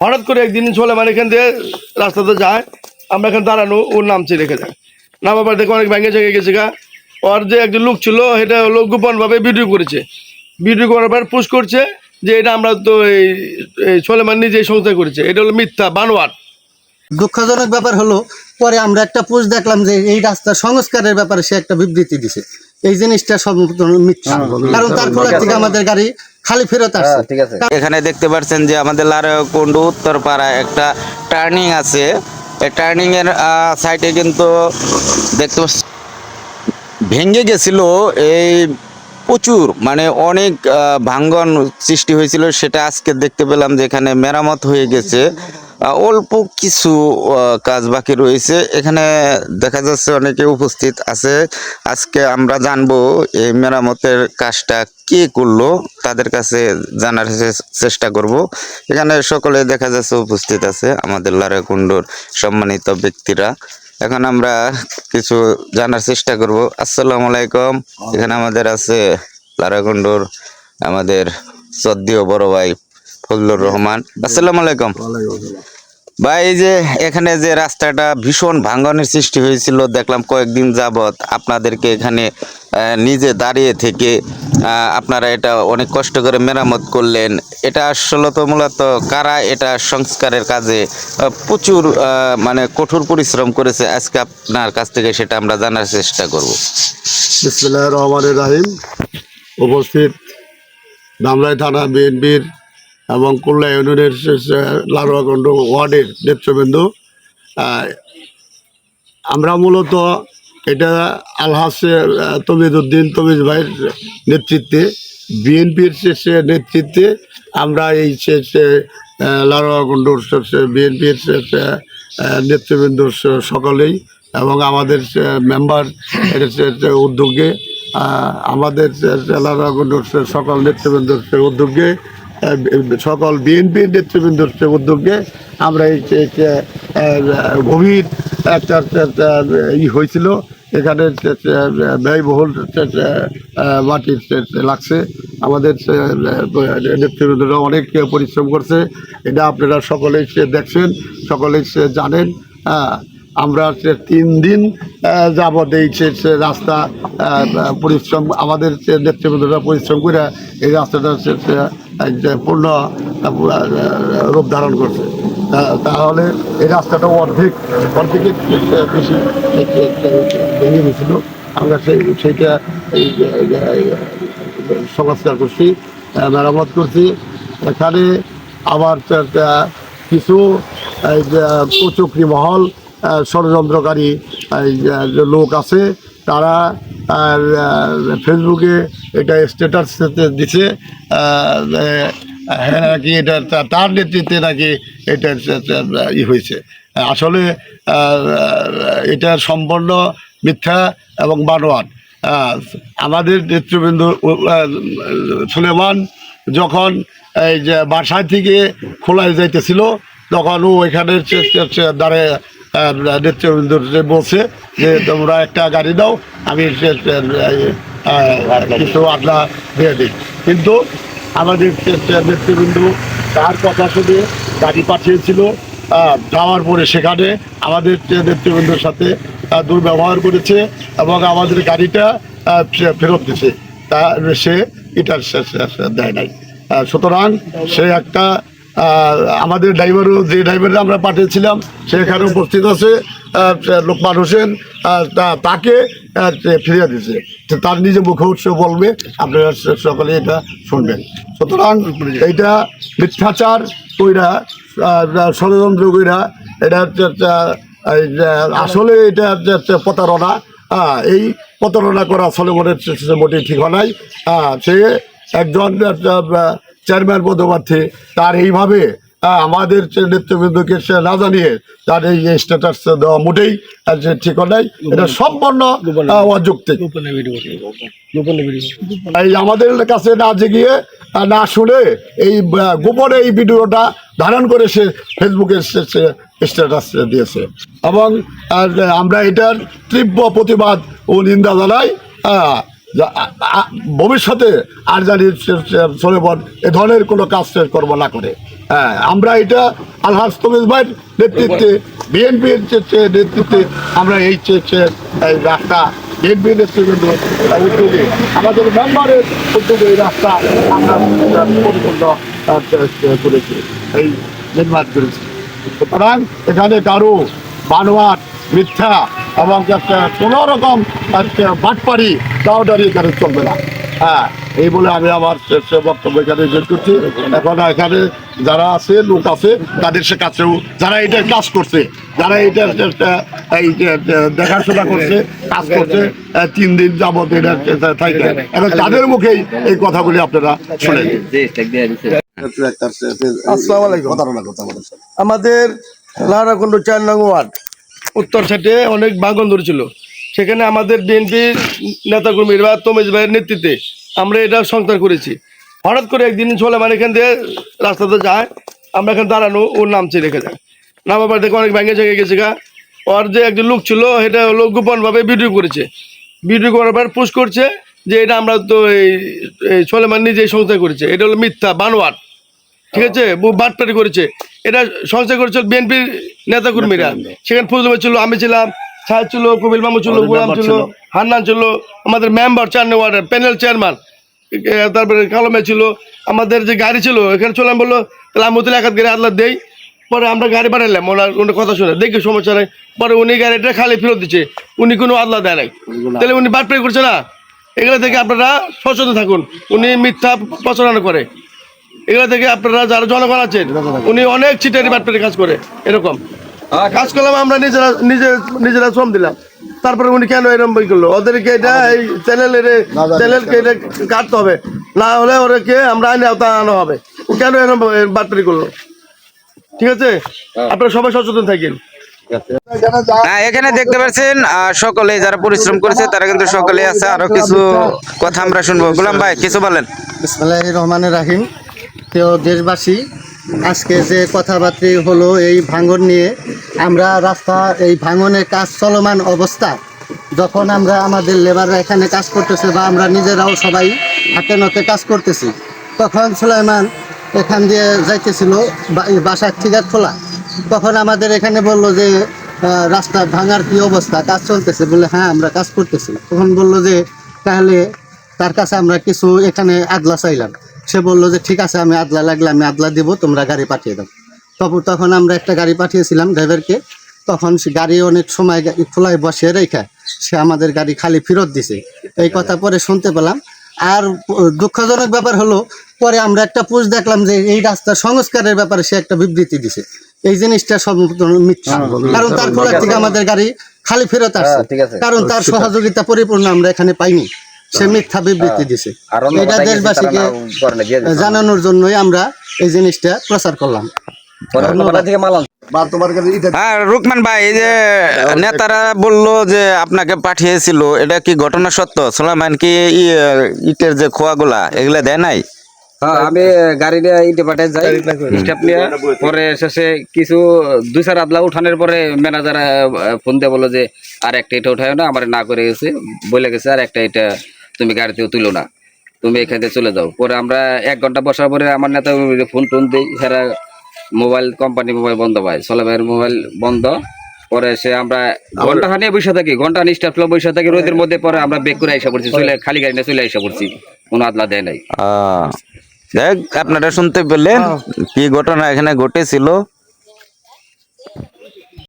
হঠাৎ করে একদিন চলে মানে এখান থেকে রাস্তাতে যায়, আমরা এখানে দাঁড়ানো, ওর নামছে রেখে যায়। নামার পর দেখে অনেক ভেঙে চেঙে গেছে গা। ওর যে একজন লোক ছিল এটা হলো গোপনভাবে ভিডিও করেছে। ভিডিও করার পর পোস্ট করছে যে এটা আমরা তো এই সোলেমান নিজেই সংস্থা করেছে। এটা হলো মিথ্যা, বানোয়াট। দুঃখজনক ব্যাপার হলো, পরে আমরা একটা পোস্ট দেখলাম যে এই রাস্তা সংস্কারের ব্যাপারে সে একটা বিবৃতি দিছে। এই জিনিসটা সম্পূর্ণ মিথ্যা। কারণ তারপর থেকে আমাদের গাড়ি খালি ফেরত আসছে। এখানে দেখতে পাচ্ছেন যে আমাদের লারাকুন্ডু উত্তরপাড়া একটা টার্নিং আছে। এই টার্নিং এর সাইডে কিন্তু দেখতে পাচ্ছ- ভেঙে গেছিল এই প্রচুর মানে অনেক আহ, ভাঙ্গন সৃষ্টি হয়েছিল। সেটা আজকে দেখতে পেলাম যে এখানে মেরামত হয়ে গেছে। অল্প কিছু কাজ বাকি রয়েছে। এখানে দেখা যাচ্ছে অনেকে উপস্থিত আছে। আজকে আমরা জানব এই মেরামতের কাজটা কে করল, তাদের কাছে জানার চেষ্টা করব। এখানে সকলে দেখা যাচ্ছে উপস্থিত আছে, আমাদের লারাকুণ্ডুর সম্মানিত ব্যক্তিরা। এখন আমরা কিছু জানার চেষ্টা করব। আসসালামু আলাইকুম। এখানে আমাদের আছে লারাকুণ্ডুর আমাদের সদ্যীয় বড় ভাই ফজলুর রহমান। আসসালামু আলাইকুম। ভাই, এই যে এখানে যে রাস্তাটা ভীষণ ভাঙ্গনের সৃষ্টি হয়েছিল, দেখলাম কয়েকদিন যাবত আপনাদেরকে এখানে নিজে দাঁড়িয়ে থেকে আপনারা এটা অনেক কষ্ট করে মেরামত করলেন। এটা আসলে তো মূলত কারা? এটা সংস্কারের কাজে প্রচুর মানে কঠোর পরিশ্রম করেছে। আজকে আপনার কাছ থেকে সেটা আমরা জানার চেষ্টা করব। বিসমুল্লাহ রহমান রাহিম। উপস্থিত ধামরাই থানা বিএনপির এবং কুল্লা ইউনিয়নের লারুয়াকণ্ড ওয়ার্ডের নেতৃবৃন্দ আমরা মূলত এটা আলহাস তমিজ উদ্দিন তমিজ ভাইয়ের নেতৃত্বে, বিএনপির শেষে নেতৃত্বে আমরা এই শেষে লারুয়াকুণ্ডুর বিএনপির নেতৃবৃন্দ স- সকলেই এবং আমাদের মেম্বার উদ্যোগে আমাদের লারুয়াকুণ্ডুর সকল নেতৃবৃন্দের উদ্যোগে সকল বিএনপির নেতৃবৃন্দের উদ্যোগে আমরা এই গভীর একটা ই হয়েছিল। এখানে ব্যয়বহুল যে- যে, মাটি যে- যে লাগছে আমাদের নেতৃবৃন্দরা অনেক পরিশ্রম করছে। এটা আপনারা সকলেই দেখছেন সকলেই জানেন। আমরা তিন দিন যাবৎ এই রাস্তা পরিশ্রম আমাদের নেতৃবৃন্দরা পরিশ্রম করে এই রাস্তাটা পূর্ণ রূপ ধারণ করছে। তাহলে এই রাস্তাটা অর্ধেক অর্ধেকের বেশি ভেঙে গেছিল। আমরা সেই, সেইটা সংস্কার করছি মেরামত করছি। এখানে আবার কিছু কুচক্রি মহল ষড়যন্ত্রকারী লোক আছে, তারা আর, ফেসবুকে এটা স্ট্যাটাস দিছে হ্যাঁ নাকি এটা তার নেতৃত্বে নাকি এটা ই হয়েছে। আসলে এটা সম্পূর্ণ মিথ্যা এবং বানোয়াট। আমাদের নেতৃবৃন্দ সুলেমান যখন এই যে বাসায় থেকে খোলায় যাইতেছিল তখন ও এখানে দ্বারে নেতৃবৃন্দ বলছে যে তোমরা একটা গাড়ি দাও, আমি কিছু আড্ডা দিয়ে দিই। কিন্তু আমাদের নেতৃবৃন্দ তার কথা শুনে গাড়ি পাঠিয়েছিল যাওয়ার পরে সেখানে আমাদের নেতৃবৃন্দের সাথে দুর্ব্যবহার করেছে এবং আমাদের গাড়িটা ফেরত দিছে। তা সে এটা দেয় নাই। সুতরাং সে একটা আমাদের ড্রাইভারও যে ড্রাইভারটা আমরা পাঠিয়েছিলাম, সে এখানে উপস্থিত আছে লোকমান হোসেন তাকে ফিরিয়ে দিয়েছে। তার নিজে মুখে উৎস বলবে, আপনারা সকলে এটা শুনবেন। সুতরাং এইটা মিথ্যাচার কইরা ষড়যন্ত্র কইরা, এটা আসলে এটা প্রতারণা। এই প্রতারণা করা আসলে মনে মোটেই ঠিক হয় নাই। সে একজন চেয়ারম্যান পদপ্রার্থী তার এইভাবে আমাদের নেতৃবৃন্দকে সে না জানিয়ে তার এই স্ট্যাটাস দেওয়া মোটেই আহ, যে ঠিক নাই এটা সম্পূর্ণ অযৌক্তিক। এই আমাদের কাছে না জেগিয়ে না শুনে এই গোপনে এই ভিডিওটা ধারণ করে সে ফেসবুকে স্ট্যাটাস দিয়েছে। এবং আমরা এটার তীব্র প্রতিবাদ ও নিন্দা জানাই ভবিষ্যতে আর জানি সলেবন এ ধরনের কোনো কাজ কর্ম না করে। হ্যাঁ আমরা এটা আলহাজ তমিজ ভাইয়ের নেতৃত্বে বিএনপির নেতৃত্বে আমরা এই এই রাস্তা এই রাস্তা আমরা সুতরাং এখানে কারও বানোয়াট মিথ্যা এবং একটা কোনো রকম একটা বাটপাড়ি দাওদারি এখানে চলবে না। হ্যাঁ এই বলে আমি আমার শেষ বক্তব্য এখানে শেষ করছি। এখন এখানে যারা আছে লোক আছে তাদের সে কাছেও যারা এটা কাজ করছে যারা এটা এই যে দেখাশোনা করছে কাজ করছে তিন দিন যাবত এটা থাকে এখন তাদের মুখেই এই কথাগুলি আপনারা শুনেন। আসসালামু আলাইকুম। আমাদের লাহারাকুণ্ড চার নং ওয়ার্ড। উত্তর সাইডে অনেক বাগন ধরেছিল। সেখানে আমাদের বিএনপি নেতাকর্মীর বা তমেজ ভাইয়ের নেতৃত্বে আমরা এটা সংস্কার করেছি। হঠাৎ করে একদিন চলে মানে এখান দিয়ে রাস্তাতে যায়, আমরা এখানে দাঁড়ানো, ওর নামছে রেখে যায়। নামাবার থেকে অনেক ভেঙে ভেঙে গেছে গা। ওর যে একজন লোক ছিল, সেটা হলো গোপনভাবে ভিডিও করেছে। ভিডিও করার পর পুশ করছে যে এটা আমরা তো এই সোলেমান নিজেই সংস্থার করেছে। এটা হলো মিথ্যা, বানোয়াট। ঠিক আছে? বাটপাটি করেছে। এটা সংস্থা করেছিল বিএনপির নেতা কর্মীরা সেখানে ফজলুম ছিল আমি ছিলাম সাহেব ছিল কবিল মামু ছিল গোলাম ছিল। হান্নান ছিল আমাদের মেম্বার চার ওয়ার্ডের প্যানেল চেয়ারম্যান তারপরে কালমে ছিল আমাদের যে গাড়ি ছিল এখানে চললাম বলল তাহলে আমি তাহলে এক গাড়ি আদলা দেই পরে আমরা গাড়ি বানাইলাম। ওনার ওনার কথা শুনে দেখি সমস্যা নেই। পরে উনি গাড়িটা খালি ফেরত দিচ্ছে উনি কোনো আদলা দেয় নাই। তাহলে উনি বাটপাটি করছে না? এগুলো থেকে আপনারা সচেতন থাকুন। উনি মিথ্যা প্রচারণা করে। এগুলো থেকে আপনারা যারা জনগণ আছেন উনি অনেক চিটারি বাটপাটি কাজ করে এরকম। কাজ করলাম আমরা নিজেরা নিজে নিজেরা শ্রম দিলাম। তারপরে উনি কেন এরকম বই করল? ওদেরকে এটা এই চ্যানেলের চ্যানেলকে এটা কাটতে হবে। না হলে ওদেরকে আমরা আইনে আওতা আনা হবে। ও কেন এরকম বাটপাটি করল? ঠিক আছে? আপনারা সবাই সচেতন থাকেন। হ্যাঁ এখানে দেখতে পাচ্ছেন সকলে যারা পরিশ্রম করেছে তারা কিন্তু সকলে আছে। আরও কিছু কথা আমরা শুনব। গোলাম ভাই কিছু বলেন। রহমানের রাহিম। প্রিয় দেশবাসী, আজকে যে কথাবার্তা হলো এই ভাঙন নিয়ে, আমরা রাস্তা, এই ভাঙনের কাজ চলমান অবস্থা, যখন আমরা আমাদের লেবাররা এখানে কাজ করতেছে বা আমরা নিজেরাও সবাই হাতে নতে কাজ করতেছি, তখন সুলাইমান এখান দিয়ে যাইতেছিল বাসার ঠিকার খোলা। তখন আমাদের এখানে বলল যে রাস্তা ভাঙার কি অবস্থা, কাজ চলতেছে, বলে হ্যাঁ আমরা কাজ করতেছি। তখন বলল যে, তাহলে তার কাছে আমরা কিছু এখানে আদলা চাইলাম। সে বলল যে ঠিক আছে আমি আদলা লাগলে আমি আদলা দিব তোমরা গাড়ি পাঠিয়ে দাও। তখন তখন আমরা একটা গাড়ি পাঠিয়েছিলাম ড্রাইভারকে তখন সে গাড়ি অনেক সময় খোলায় বসিয়ে রেখে সে আমাদের গাড়ি খালি ফেরত দিছে। এই কথা পরে শুনতে পেলাম। আর দুঃখজনক ব্যাপার হলো পরে আমরা একটা পোস্ট দেখলাম যে এই রাস্তা সংস্কারের ব্যাপারে সে একটা বিবৃতি দিছে। এই জিনিসটা সম্পূর্ণ মিথ্যা। কারণ তার ফলে থেকে আমাদের গাড়ি খালি ফেরত আসছে। কারণ তার সহযোগিতা পরিপূর্ণ আমরা এখানে পাইনি। সে মিথ্যা বিবৃতি দিছে। এটা দেশবাসীকে জানানোর জন্যই আমরা এই জিনিসটা প্রচার করলাম। বা তোমার কাছে এটা হ্যাঁ রুকমান ভাই এই যে নেতারা বলল যে আপনাকে পাঠিয়েছিল এটা কি ঘটনা সত্য? সোলামান কি ইটের যে খোয়াগুলা এগুলা দেয় নাই? হ্যাঁ আমি গাড়ি নিয়ে ইটে পাঠাই যাই। স্টেপ নিয়ে পরে শেষে কিছু দুই চার আদলা উঠানোর পরে ম্যানেজার ফোন দিয়ে বলল যে আর একটা এটা উঠায় না আমার না করে গেছে। বলে গেছে আর একটা এটা তুমি গাড়িতেও তুলো না। তুমি এখান থেকে চলে যাও। পরে আমরা এক ঘণ্টা বসার পরে আমার নেতা ফোন টোন দিই হেরা মোবাইল কোম্পানি মোবাইল বন্ধ পায়। সোলামের মোবাইল বন্ধ। পরে সে আমরা ঘণ্টা হানিয়ে বসে থাকি ঘণ্টা হানি স্টাফ বসে থাকি রোদের মধ্যে পরে আমরা বেক করে আইসা পড়ছি। চলে খালি গাড়ি নিয়ে চলে আইসা পড়ছি। কোনো আদলা দেয় নাই। আহ, দেখ আপনারা শুনতে পেলেন কি ঘটনা এখানে ঘটেছিল।